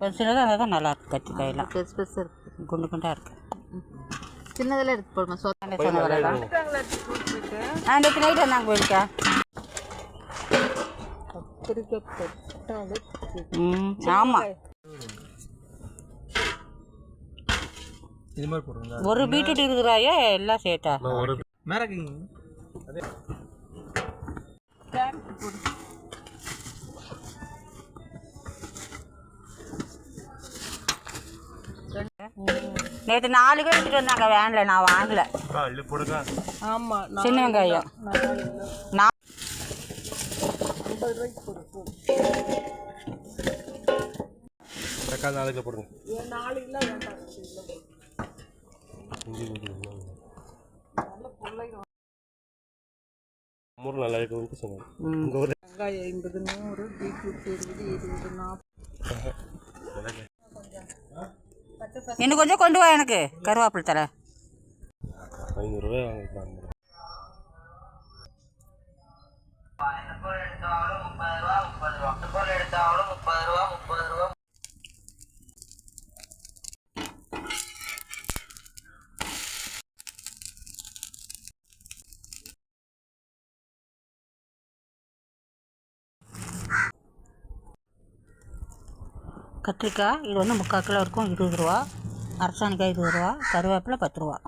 இருந்தால் தான் நல்லா இருக்கு கத்திரிக்காயெல்லாம் பெருசு பெருசாக இருக்குது குண்டு குண்டாக இருக்கு. சின்னதெல்லாம் எடுத்து போடுமா சொ அந்த சொன்ன விலை தான் ஆ நேற்று நைட் வந்தாங்க போயிருக்கா? ம் ஆமாம் ஒரு பீட்ரூட் ரூபாயோ எல்லாம் ஒரு மேரக்கிங் நேற்று நாலு கிலோ எடுத்துகிட்டு வந்தாங்க வேனில். நான் வாங்கல. போடுங்க. சின்ன வெங்காயம். நான் தக்காளி நாலு கிலோ போடுங்க. மூணு நல்லா இருக்குன்னு சொன்னாங்க. வெங்காயம் ஐம்பது நூறு பீட்ரூட் இருபது இருபது நாற்பது இன்னும் கொஞ்சம் கொண்டு வா எனக்கு. கருவேப்பிலை தர. ஐநூறுரூவா வாங்கிக்கலாம். கத்திரிக்காய் இது வந்து முக்கால் கிலோ இருக்கும் இருபது ரூபா. அரசாணிக்காய் இருபது ரூபா. கருவேப்பிலை பத்து ரூபா.